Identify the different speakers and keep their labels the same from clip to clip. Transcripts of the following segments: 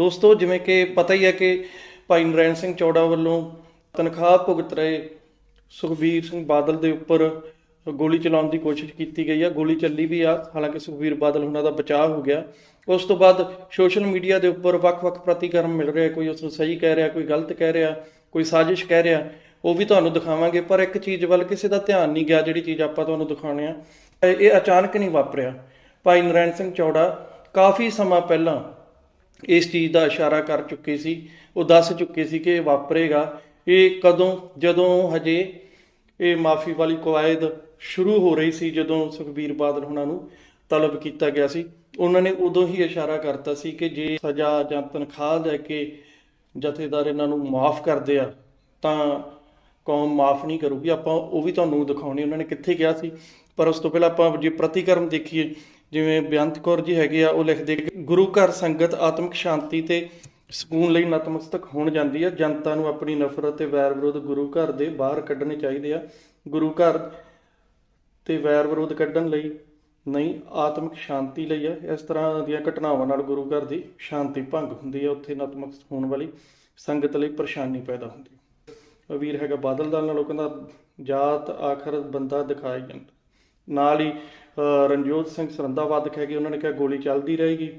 Speaker 1: ਦੋਸਤੋ, ਜਿਵੇਂ ਕਿ ਪਤਾ ਹੀ ਹੈ ਕਿ ਭਾਈ ਨਰੈਣ ਸਿੰਘ ਚੌੜਾ ਵੱਲੋਂ ਤਨਖਾਹ ਭੁਗਤ ਰਹੇ ਸੁਖਬੀਰ ਸਿੰਘ ਬਾਦਲ ਦੇ ਉੱਪਰ ਗੋਲੀ ਚਲਾਉਣ ਦੀ ਕੋਸ਼ਿਸ਼ ਕੀਤੀ ਗਈ ਆ। ਗੋਲੀ ਚੱਲੀ ਵੀ ਆ। ਹਾਲਾਂਕਿ ਸੁਖਬੀਰ ਬਾਦਲ ਉਹਨਾਂ ਦਾ ਬਚਾਅ ਹੋ ਗਿਆ। ਉਸ ਤੋਂ ਬਾਅਦ ਸੋਸ਼ਲ ਮੀਡੀਆ ਦੇ ਉੱਪਰ ਵੱਖ-ਵੱਖ ਪ੍ਰਤੀਕਰਮ ਮਿਲ ਰਿਹਾ ਕੋਈ ਉਸ ਨੂੰ ਸਹੀ ਕਹਿ ਰਿਹਾ, ਕੋਈ ਗਲਤ ਕਹਿ ਰਿਹਾ, ਕੋਈ ਸਾਜ਼ਿਸ਼ ਕਹਿ ਰਿਹਾ, ਉਹ ਵੀ ਤੁਹਾਨੂੰ ਦਿਖਾਵਾਂਗੇ। ਪਰ ਇੱਕ ਚੀਜ਼ ਵੱਲ ਕਿਸੇ ਦਾ ਧਿਆਨ ਨਹੀਂ ਗਿਆ, ਜਿਹੜੀ ਚੀਜ਼ ਆਪਾਂ ਤੁਹਾਨੂੰ ਦਿਖਾਉਣੇ ਆ ਇਹ ਇਹ ਅਚਾਨਕ ਨਹੀਂ ਵਾਪਰਿਆ। ਭਾਈ ਨਰੈਣ ਸਿੰਘ ਚੌੜਾ ਕਾਫੀ ਸਮਾਂ ਪਹਿਲਾਂ ਇਸ ਚੀਜ਼ ਦਾ ਇਸ਼ਾਰਾ ਕਰ ਚੁੱਕੇ ਸੀ, ਉਹ ਦੱਸ ਚੁੱਕੇ ਸੀ ਕਿ ਇਹ ਵਾਪਰੇਗਾ। ਇਹ ਕਦੋਂ, ਜਦੋਂ ਹਜੇ ਇਹ ਮਾਫੀ ਵਾਲੀ ਕਵਾਇਦ ਸ਼ੁਰੂ ਹੋ ਰਹੀ ਸੀ, ਜਦੋਂ ਸੁਖਬੀਰ ਬਾਦਲ ਉਹਨਾਂ ਨੂੰ ਤਲਬ ਕੀਤਾ ਗਿਆ ਸੀ, ਉਹਨਾਂ ਨੇ ਉਦੋਂ ਹੀ ਇਸ਼ਾਰਾ ਕਰਤਾ ਸੀ ਕਿ ਜੇ ਸਜ਼ਾ ਜਾਂ ਤਨਖਾਹ ਲੈ ਕੇ ਜਥੇਦਾਰ ਇਹਨਾਂ ਨੂੰ ਮਾਫ ਕਰਦੇ ਆ, ਤਾਂ ਕੌਮ ਮਾਫ ਨਹੀਂ ਕਰੂਗੀ। ਆਪਾਂ ਉਹ ਵੀ ਤੁਹਾਨੂੰ ਦਿਖਾਉਣੀ, ਉਹਨਾਂ ਨੇ ਕਿੱਥੇ ਕਿਹਾ ਸੀ। ਪਰ ਉਸ ਤੋਂ ਪਹਿਲਾਂ ਆਪਾਂ ਜੇ ਪ੍ਰਤੀਕਰਮ ਦੇਖੀਏ ਜਿਵੇਂ ਬੇਅੰਤ ਕੌਰ ਜੀ ਹੈਗੇ ਆ, ਉਹ ਲਿਖਦੇ ਕਿ ਗੁਰੂ ਘਰ ਸੰਗਤ ਆਤਮਿਕ ਸ਼ਾਂਤੀ ਤੇ ਸਕੂਨ ਲਈ ਨਤਮਸਤਕ ਹੋਣ ਜਾਂਦੀ ਹੈ ਜਨਤਾ ਨੂੰ ਆਪਣੀ ਨਫ਼ਰਤ ਤੇ ਵੈਰ ਵਿਰੋਧ ਗੁਰੂ ਘਰ ਦੇ ਬਾਹਰ ਕੱਢਣੇ ਚਾਹੀਦੇ ਆ। ਗੁਰੂ ਘਰ ਤੇ ਵੈਰ ਵਿਰੋਧ ਕੱਢਣ ਲਈ ਨਹੀਂ, ਆਤਮਿਕ ਸ਼ਾਂਤੀ ਲਈ ਹੈ ਇਸ ਤਰ੍ਹਾਂ ਦੀਆਂ ਘਟਨਾਵਾਂ ਨਾਲ ਗੁਰੂ ਘਰ ਦੀ ਸ਼ਾਂਤੀ ਭੰਗ ਹੁੰਦੀ ਹੈ ਉੱਥੇ ਨਤਮਸਤਕ ਹੋਣ ਵਾਲੀ ਸੰਗਤ ਲਈ ਪਰੇਸ਼ਾਨੀ ਪੈਦਾ ਹੁੰਦੀ ਹੈ ਵੀਰ ਹੈਗਾ ਬਾਦਲ ਦਲ ਨਾਲ ਉਹ ਕਹਿੰਦਾ ਜਾਤ ਆਖਰ ਬੰਦਾ ਦਿਖਾਈ ਜਾਂਦਾ। ਨਾਲ ਹੀ ਰਣਜੋਤ ਸਿੰਘ ਸਰੰਦਾਵਾਦਕ ਹੈਗੇ ਉਹਨਾਂ ਨੇ ਕਿਹਾ ਗੋਲੀ ਚੱਲਦੀ ਰਹੇਗੀ।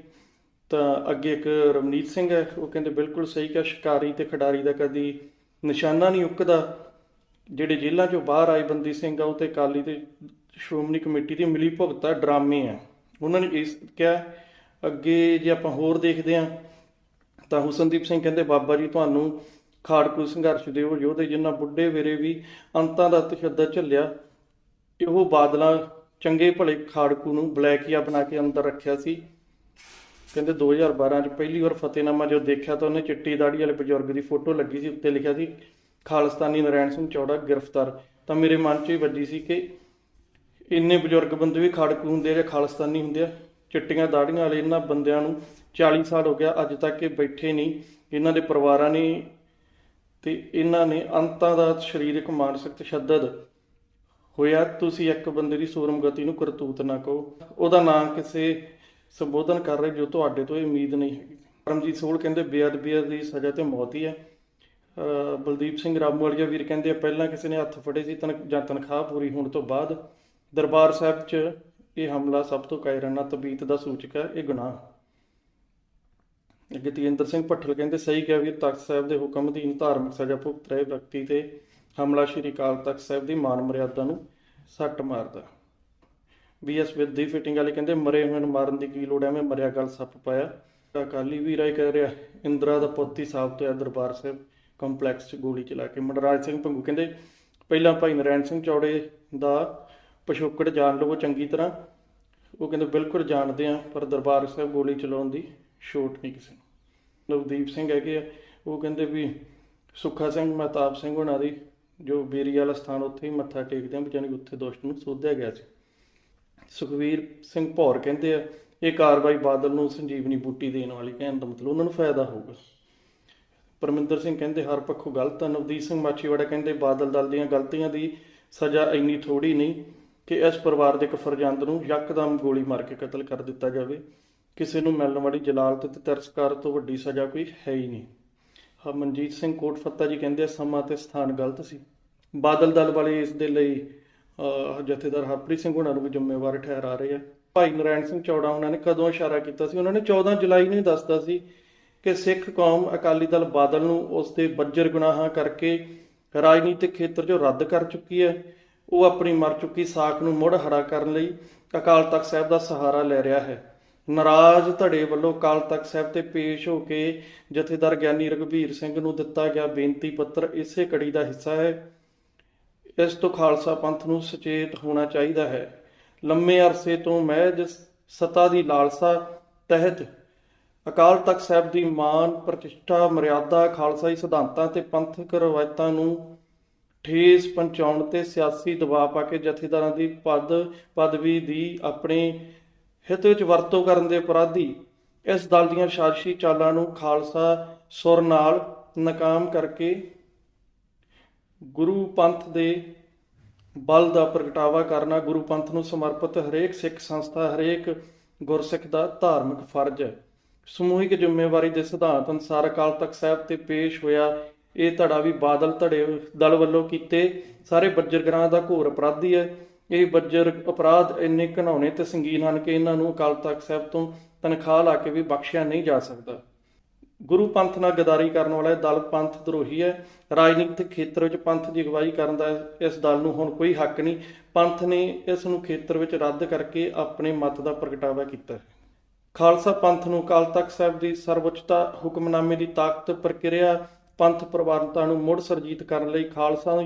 Speaker 1: ਤਾਂ ਅੱਗੇ ਇੱਕ ਰਮਨੀਤ ਸਿੰਘ ਹੈ, ਉਹ ਕਹਿੰਦੇ ਬਿਲਕੁਲ ਸਹੀ ਕਿਹਾ, ਸ਼ਿਕਾਰੀ ਤੇ ਖਿਡਾਰੀ ਦਾ ਕਦੀ ਨਿਸ਼ਾਨਾ ਨਹੀਂ ਉੱਕਦਾ। ਜਿਹੜੇ ਜੇਲ੍ਹਾਂ ਚੋਂ ਬਾਹਰ ਆਏ ਬੰਦੀ ਸਿੰਘ ਆ, ਉਹ ਤੇ ਕਾਲੀ ਤੇ ਸ਼੍ਰੋਮਣੀ ਕਮੇਟੀ ਦੀ ਮਿਲੀ ਭੁਗਤਾ ਡਰਾਮੇ ਆ। ਉਹਨਾਂ ਨੇ ਇਸ ਕਿਹਾ, ਅੱਗੇ ਜੇ ਆਪਾਂ ਹੋਰ ਦੇਖਦੇ ਆ ਤਾਂ ਹੁਸਨਦੀਪ ਸਿੰਘ ਕਹਿੰਦੇ, ਬਾਬਾ ਜੀ ਤੁਹਾਨੂੰ ਖਾੜਕੂ ਸੰਘਰਸ਼ ਦੇ ਉਹ ਯੋਧੇ ਜਿਨ੍ਹਾਂ ਬੁੱਢੇ ਵੇਰੇ ਵੀ ਅੰਤਾਂ ਦਾ ਤਸ਼ੱਦਦ ਝੱਲਿਆ, ਇਹੋ ਬਾਦਲਾਂ ਚੰਗੇ ਭਲੇ ਖਾੜਕੂ ਨੂੰ ਬਲੈਕੀਆ ਬਣਾ ਕੇ ਅੰਦਰ ਰੱਖਿਆ ਸੀ। ਕਹਿੰਦੇ 2012 ਚ ਪਹਿਲੀ ਵਾਰ ਫਤਿਹਨਾਮਾ ਜੋ ਦੇਖਿਆ ਤਾਂ ਉਹਨੇ ਚਿੱਟੀ ਦਾੜੀ ਵਾਲੇ ਬਜ਼ੁਰਗ ਦੀ ਫੋਟੋ ਲੱਗੀ ਸੀ, ਉੱਤੇ ਲਿਖਿਆ ਸੀ, ਖਾਲਿਸਤਾਨੀ ਨਰੈਣ ਸਿੰਘ ਚੌੜਾ ਗ੍ਰਿਫਤਾਰ। ਤਾਂ ਮੇਰੇ ਮਨ 'ਚ ਹੀ ਵੱਜੀ ਸੀ ਕਿ ਇੰਨੇ ਬਜ਼ੁਰਗ ਬੰਦੇ ਵੀ ਖਾੜਕੂ ਹੁੰਦੇ ਆ ਜਾਂ ਖਾਲਿਸਤਾਨੀ ਹੁੰਦੇ ਆ। ਚਿੱਟੀਆਂ ਦਾੜੀਆਂ ਵਾਲੇ ਇਹਨਾਂ ਬੰਦਿਆਂ ਨੂੰ 40 ਸਾਲ ਹੋ ਗਿਆ, ਅੱਜ ਤੱਕ ਇਹ ਬੈਠੇ ਨਹੀਂ। ਇਹਨਾਂ ਦੇ ਪਰਿਵਾਰਾਂ ਨੇ ਤੇ ਇਹਨਾਂ ਨੇ ਅੰਤਾਂ ਦਾ ਸਰੀਰਕ ਮਾਨਸਿਕ ਤਸ਼ੱਦਦ ਹੋਇਆ ਤੁਸੀਂ ਇੱਕ ਬੰਦੇ ਦੀ ਸੂਰਮ ਗਤੀ ਨੂੰ ਕਰਤੂਤ ਨਾ ਕਹੋ। ਉਹਦਾ ਨਾਂ ਕਿਸੇ ਸੰਬੋਧਨ ਕਰ ਰਹੇ ਜੋ ਤੁਹਾਡੇ ਤੋਂ ਇਹ ਉਮੀਦ ਨਹੀਂ ਹੈਗੀ। ਪਰਮਜੀਤ ਸੋਲ ਕਹਿੰਦੇ ਬੇਅਦਬੀ ਦੀ ਸਜ਼ਾ ਤੇ ਮੌਤ ਹੀ ਹੈ। ਬਲਦੀਪ ਸਿੰਘ ਰਾਮੂਵਾਲੀਆ ਵੀਰ ਕਹਿੰਦੇ ਆ, ਪਹਿਲਾਂ ਕਿਸੇ ਨੇ ਹੱਥ ਫੜੇ ਸੀ ਤਨ ਜਾਂ ਤਨਖਾਹ ਪੂਰੀ ਹੋਣ ਤੋਂ ਬਾਅਦ ਦਰਬਾਰ ਸਾਹਿਬ 'ਚ ਇਹ ਹਮਲਾ ਸਭ ਤੋਂ ਕਾਇਰਾਨਾ ਤਬੀਤ ਦਾ ਸੂਚਕ ਹੈ ਇਹ ਗੁਨਾਹ। ਅੱਗੇ ਸਿੰਘ ਭੱਠਲ ਕਹਿੰਦੇ ਸਹੀ ਕਿਹਾ ਵੀਰ ਤਖਤ ਸਾਹਿਬ ਦੇ ਹੁਕਮ ਅਧੀਨ ਧਾਰਮਿਕ ਸਜ਼ਾ ਭੁਗਤ ਰਹੇ ਵਿਅਕਤੀ ਤੇ ਹਮਲਾ ਸ਼੍ਰੀ ਅਕਾਲ ਤਖਤ ਸਾਹਿਬ ਦੀ ਮਾਨ ਮਰਿਆਦਾ ਨੂੰ ਸੱਟ ਮਾਰਦਾ। ਬੀਐਸ ਵਿਦ ਦੀ ਫਿਟਿੰਗ ਵਾਲੇ ਕਹਿੰਦੇ, ਮਰੇ ਹੋਏ ਨੂੰ ਮਾਰਨ ਦੀ ਕੀ ਲੋੜ ਐ ਮੈਂ ਮਰਿਆ ਗੱਲ ਸੱਪ ਪਾਇਆ। ਅਕਾਲੀ ਵੀ ਰਾਏ ਕਹਿ ਰਿਹਾ, ਇੰਦਰਾ ਦਾ ਪੋਤੀ ਸਾਹਿਬ ਸਾਬਤ ਹੋਇਆ ਦਰਬਾਰ ਸਾਹਿਬ ਕੰਪਲੈਕਸ 'ਚ ਗੋਲੀ ਚਲਾ ਕੇ। ਮਨਰਾਜ ਸਿੰਘ ਭੰਗੂ ਕਹਿੰਦੇ, ਪਹਿਲਾਂ ਭਾਈ ਨਰੈਣ ਸਿੰਘ ਚੌੜੇ ਦਾ ਪਿਛੋਕੜ ਜਾਣ ਲਵੋ ਚੰਗੀ ਤਰ੍ਹਾਂ। ਉਹ ਕਹਿੰਦੇ, ਬਿਲਕੁਲ ਜਾਣਦੇ ਆ ਪਰ ਦਰਬਾਰ ਸਾਹਿਬ ਗੋਲੀ ਚਲਾਉਣ ਦੀ ਛੋਟ ਨਹੀਂ ਕਿਸੇ ਨੂੰ। ਨਵਦੀਪ ਸਿੰਘ ਹੈਗੇ ਆ, ਉਹ ਕਹਿੰਦੇ ਵੀ ਸੁੱਖਾ ਸਿੰਘ, ਮਹਤਾਬ ਸਿੰਘ ਉਹਨਾਂ ਦੀ ਜੋ ਬੇਰੀ ਵਾਲਾ ਸਥਾਨ ਉੱਥੇ ਹੀ ਮੱਥਾ ਟੇਕਦੇ ਆ, ਵੀ ਜਾਣੀ ਕਿ ਉੱਥੇ ਦੋਸਤ ਨੂੰ ਸੋਧਿਆ ਗਿਆ ਸੀ। ਸੁਖਵੀਰ ਸਿੰਘ ਭੌਰ ਕਹਿੰਦੇ ਆ, ਇਹ ਕਾਰਵਾਈ ਬਾਦਲ ਨੂੰ ਸੰਜੀਵਨੀ ਬੂਟੀ ਦੇਣ ਵਾਲੀ ਕਹਿਣ ਦਾ ਮਤਲਬ ਉਹਨਾਂ ਨੂੰ ਫਾਇਦਾ ਹੋਊਗਾ। ਪਰਮਿੰਦਰ ਸਿੰਘ ਕਹਿੰਦੇ, ਹਰ ਪੱਖੋਂ ਗਲਤ ਆ। ਨਵਦੀਪ ਸਿੰਘ ਮਾਛੀਵਾੜਾ ਕਹਿੰਦੇ, ਬਾਦਲ ਦਲ ਦੀਆਂ ਗਲਤੀਆਂ ਦੀ ਸਜ਼ਾ ਇੰਨੀ ਥੋੜੀ ਨਹੀਂ ਕਿ ਇਸ ਪਰਿਵਾਰ ਦੇ ਇੱਕ ਫਰਜ਼ੰਦ ਨੂੰ ਯਕਦਮ ਗੋਲੀ ਮਾਰ ਕੇ ਕਤਲ ਕਰ ਦਿੱਤਾ ਜਾਵੇ। ਕਿਸੇ ਨੂੰ ਮਿਲਣ ਵਾਲੀ ਜਲਾਲਤ ਤੇ ਤਰਸਕਾਰ ਤੋਂ ਵੱਡੀ ਸਜ਼ਾ ਕੋਈ ਹੈ ਹੀ ਨਹੀਂ। ਮਨਜੀਤ ਸਿੰਘ ਕੋਟਫੱਤਾ ਜੀ ਕਹਿੰਦੇ ਸਮਾਂ ਤੇ ਸਥਾਨ ਗਲਤ ਸੀ। ਬਾਦਲ ਦਲ ਵਾਲੇ ਇਸ ਦੇ ਲਈ ਜਥੇਦਾਰ ਹਰਪ੍ਰੀਤ ਸਿੰਘ ਹੁਣਾਂ ਨੂੰ ਵੀ ਜ਼ਿੰਮੇਵਾਰ ਠਹਿਰਾ ਰਹੇ ਆ। ਭਾਈ ਨਰੈਣ ਸਿੰਘ ਚੌੜਾ ਉਹਨਾਂ ਨੇ ਕਦੋਂ ਇਸ਼ਾਰਾ ਕੀਤਾ ਸੀ? ਉਹਨਾਂ ਨੇ 14 ਜੁਲਾਈ ਨੂੰ ਹੀ ਦੱਸਦਾ ਸੀ ਕਿ ਸਿੱਖ ਕੌਮ ਅਕਾਲੀ ਦਲ ਬਾਦਲ ਨੂੰ ਉਸ ਦੇ ਬੱਜਰ ਗੁਨਾਹਾਂ ਕਰਕੇ ਰਾਜਨੀਤਿਕ ਖੇਤਰ 'ਚੋਂ ਰੱਦ ਕਰ ਚੁੱਕੀ ਹੈ। ਉਹ ਆਪਣੀ ਮਰ ਚੁੱਕੀ ਸਾਖ ਨੂੰ ਮੁੜ ਹਰਾ ਕਰਨ ਲਈ ਅਕਾਲ ਤਖਤ ਸਾਹਿਬ ਦਾ ਸਹਾਰਾ ਲੈ ਰਿਹਾ ਹੈ। ਨਾਰਾਜ਼ ਧੜੇ ਵੱਲੋਂ ਅਕਾਲ ਤਖਤ ਸਾਹਿਬ ਤੇ ਪੇਸ਼ ਹੋ ਕੇ ਜਥੇਦਾਰ ਗਿਆਨੀ ਰਘਬੀਰ ਸਿੰਘ ਨੂੰ ਦਿੱਤਾ ਗਿਆ ਬੇਨਤੀ ਪੱਤਰ ਇਸੇ ਕੜੀ ਦਾ ਹਿੱਸਾ ਹੈ। ਇਸ ਤੋਂ ਖਾਲਸਾ ਪੰਥ ਨੂੰ ਸੁਚੇਤ ਹੋਣਾ ਚਾਹੀਦਾ ਹੈ। ਲੰਮੇ ਅਰਸੇ ਤੋਂ ਮਹਿਜ ਸਤਾ ਦੀ ਲਾਲਸਾ ਤਹਿਤ ਅਕਾਲ ਤਖਤ ਸਾਹਿਬ ਦੀ ਮਾਨ, ਪ੍ਰਤਿਸ਼ਠਾ, ਮਰਿਆਦਾ, ਖਾਲਸਾਈ ਸਿਧਾਂਤਾਂ ਤੇ ਪੰਥਕ ਰਵਾਇਤਾਂ ਨੂੰ ਠੇਸ ਪਹੁੰਚਾਉਣ ਤੇ ਸਿਆਸੀ ਦਬਾਅ ਪਾ ਕੇ ਜਥੇਦਾਰਾਂ ਦੀ ਪਦ ਪਦਵੀ ਦੀ ਆਪਣੇ ਹਿੱਤ ਵਿੱਚ ਵਰਤੋਂ ਕਰਨ ਦੇ ਅਪਰਾਧੀ ਇਸ ਦਲ ਦੀਆਂ ਸਾਜ਼ਿਸ਼ੀ ਚਾਲਾਂ ਨੂੰ ਖਾਲਸਾ ਸੁਰ ਨਾਲ ਨਾਕਾਮ ਕਰਕੇ ਗੁਰੂ ਪੰਥ ਦੇ ਬਲ ਦਾ ਪ੍ਰਗਟਾਵਾ ਕਰਨਾ ਗੁਰੂ ਪੰਥ ਨੂੰ ਸਮਰਪਿਤ ਹਰੇਕ ਸਿੱਖ ਸੰਸਥਾ, ਹਰੇਕ ਗੁਰਸਿੱਖ ਦਾ ਧਾਰਮਿਕ ਫਰਜ਼ ਹੈ। ਸਮੂਹਿਕ ਜ਼ਿੰਮੇਵਾਰੀ ਦੇ ਸਿਧਾਂਤ ਅਨੁਸਾਰ ਅਕਾਲ ਤਖਤ ਸਾਹਿਬ ਤੇ ਪੇਸ਼ ਹੋਇਆ ਇਹ ਧੜਾ ਵੀ ਬਾਦਲ ਧੜੇ ਦਲ ਵੱਲੋਂ ਕੀਤੇ। ਸਾਰੇ ਬੱਜਰਗਰਾਂ ਦਾ ਘੋਰ ਅਪਰਾਧੀ ਹੈ। ਇਹ ਬੱਜਰ ਅਪਰਾਧ ਇੰਨੇ ਘਿਨਾਉਣੇ ਤੇ ਸੰਗੀਨ ਹਨ ਕਿ ਇਹਨਾਂ ਨੂੰ ਅਕਾਲ ਤਖਤ ਸਾਹਿਬ ਤੋਂ ਤਨਖਾਹ ਲਾ ਕੇ ਵੀ ਬਖਸ਼ਿਆ ਨਹੀਂ ਜਾ ਸਕਦਾ। ਗੁਰੂ ਪੰਥ ਨਾਲ ਗਦਾਰੀ ਕਰਨ ਵਾਲਾ ਦਲ ਪੰਥ ਦਰੋਹੀ ਹੈ। ਰਾਜਨੀਤਿਕ ਖੇਤਰ ਵਿੱਚ ਪੰਥ ਦੀ ਅਗਵਾਈ ਕਰਨ ਦਾ ਇਸ ਦਲ ਨੂੰ ਹੁਣ ਕੋਈ ਹੱਕ ਨਹੀਂ। ਪੰਥ ਨੇ ਇਸ ਨੂੰ ਖੇਤਰ ਵਿੱਚ ਰੱਦ ਕਰਕੇ ਆਪਣੇ ਮਤ ਦਾ ਪ੍ਰਗਟਾਵਾ ਕੀਤਾ ਖਾਲਸਾ ਪੰਥ ਨੂੰ ਅਕਾਲ ਤਖਤ ਸਾਹਿਬ ਦੀ ਸਰਵਉੱਚਤਾ ਹੁਕਮਨਾਮੇ ਦੀ ਤਾਕਤ ਪ੍ਰਕਿਰਿਆ ਪੰਥ ਪ੍ਰਵਾਨਤਾ ਨੂੰ ਮੁੜ ਸਰਜੀਤ ਕਰਨ ਲਈ ਖਾਲਸਾ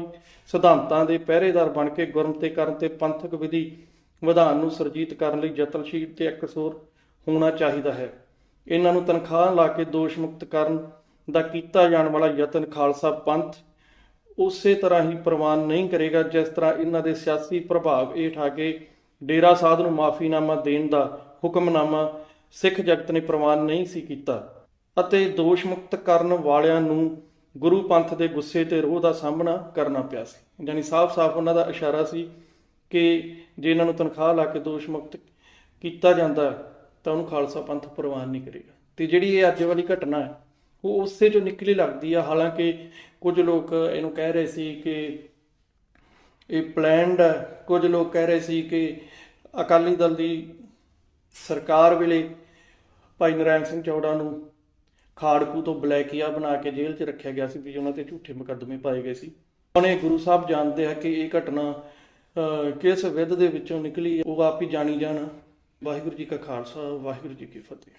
Speaker 1: ਸਿਧਾਂਤਾਂ ਦੇ ਪਹਿਰੇਦਾਰ ਬਣ ਕੇ ਗੁਰਮਤਿ ਕਰਨ ਤੇ ਪੰਥਕ ਵਿਧੀ ਵਿਧਾਨ ਨੂੰ ਸਰਜੀਤ ਕਰਨ ਲਈ ਯਤਨਸ਼ੀਲ ਤੇ ਇਕਸੁਰ ਹੋਣਾ ਚਾਹੀਦਾ ਹੈ। ਇਹਨਾਂ ਨੂੰ ਤਨਖਾਹ ਲਾ ਕੇ ਦੋਸ਼ ਮੁਕਤ ਕਰਨ ਦਾ ਕੀਤਾ ਜਾਣ ਵਾਲਾ ਯਤਨ ਖਾਲਸਾ ਪੰਥ ਉਸੇ ਤਰ੍ਹਾਂ ਹੀ ਪ੍ਰਵਾਨ ਨਹੀਂ ਕਰੇਗਾ, ਜਿਸ ਤਰ੍ਹਾਂ ਇਹਨਾਂ ਦੇ ਸਿਆਸੀ ਪ੍ਰਭਾਵ ਇਹ ਆ ਕੇ ਡੇਰਾ ਸਾਧ ਨੂੰ ਮਾਫੀਨਾਮਾ ਦੇਣ ਦਾ ਹੁਕਮਨਾਮਾ ਸਿੱਖ ਜਗਤ ਨੇ ਪ੍ਰਵਾਨ ਨਹੀਂ ਸੀ ਕੀਤਾ। ਅਤੇ ਦੋਸ਼ ਮੁਕਤ ਕਰਨ ਵਾਲਿਆਂ ਨੂੰ ਗੁਰੂ ਪੰਥ ਦੇ ਗੁੱਸੇ ਤੇ ਰੋਹ ਦਾ ਸਾਹਮਣਾ ਕਰਨਾ ਪਿਆ ਸੀ। ਯਾਨੀ ਸਾਫ਼-ਸਾਫ਼ ਉਹਨਾਂ ਦਾ ਇਸ਼ਾਰਾ ਸੀ ਕਿ ਜੇ ਇਹਨਾਂ ਨੂੰ ਤਨਖਾਹ ਲਾ ਕੇ ਦੋਸ਼ ਮੁਕਤ ਕੀਤਾ ਜਾਂਦਾ ਤਾਂ ਉਹਨੂੰ ਖਾਲਸਾ ਪੰਥ ਪ੍ਰਵਾਨ ਨਹੀਂ ਕਰੇਗਾ। ਤੇ ਜਿਹੜੀ ਇਹ ਅੱਜ ਵਾਲੀ ਘਟਨਾ ਹੈ, ਉਹ ਉਸੇ ਚੋਂ ਨਿਕਲੀ ਲੱਗਦੀ ਆ। ਹਾਲਾਂਕਿ ਕੁਝ ਲੋਕ ਇਹਨੂੰ ਕਹਿ ਰਹੇ ਸੀ ਕਿ ਇਹ ਪਲਾਨਡ ਹੈ। ਕੁਝ ਲੋਕ ਕਹਿ ਰਹੇ ਸੀ ਕਿ ਅਕਾਲੀ ਦਲ ਦੀ ਸਰਕਾਰ ਵੇਲੇ ਭਾਈ ਨਰਾਇਣ ਸਿੰਘ ਚੌੜਾ ਨੂੰ ਖਾੜਕੂ ਤੋਂ ਬਲੈਕੀਆ ਬਣਾ ਕੇ ਜੇਲ੍ਹ 'ਚ ਰੱਖਿਆ ਗਿਆ ਸੀ ਵੀ ਉਹਨਾਂ ਤੇ ਝੂਠੇ ਮੁਕੱਦਮੇ ਪਾਏ ਗਏ ਸੀ। ਉਹਨੇ ਗੁਰੂ ਸਾਹਿਬ ਜਾਣਦੇ ਆ ਕਿ ਇਹ ਘਟਨਾ ਅਹ, ਕਿਸ ਵਿਧ ਦੇ ਵਿੱਚੋਂ ਨਿਕਲੀ ਉਹ ਆਪ ਹੀ ਜਾਣੀ ਜਾਣ। ਵਾਹਿਗੁਰੂ ਜੀ ਕਾ ਖਾਲਸਾ ਵਾਹਿਗੁਰੂ ਜੀ ਕੀ ਫਤਿਹ।